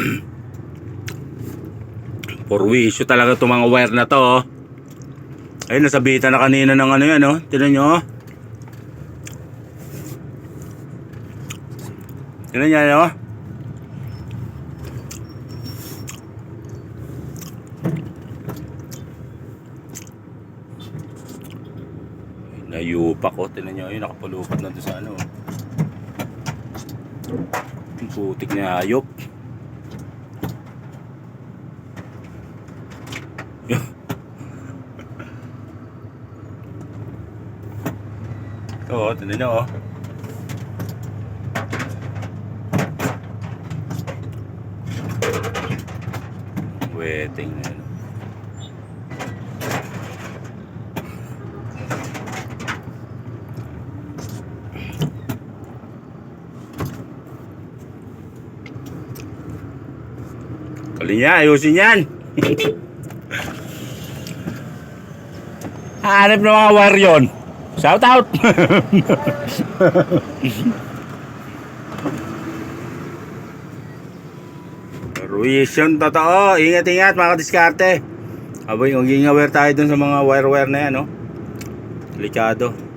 Purwisyo talaga itong mga wire na to. Oh. Ayun, nasabitan na kanina ng ano yan, oh. Tinan nyo, oh. Tinan nyo, oh. Nayupak ko. Tinan nyo, ayun, nakapulupat na doon sa ano. oh. Putik hayop. Oo, tinan nyo, oh. Wedding na ano. Kali ayusin yan. Hanap ng mga wire yun. Shout out! Ruiz yun, totoo. Ingat-ingat mga kadiskarte. Aboy, maging aware tayo dun sa mga wire-wire na yan, no? Delikado.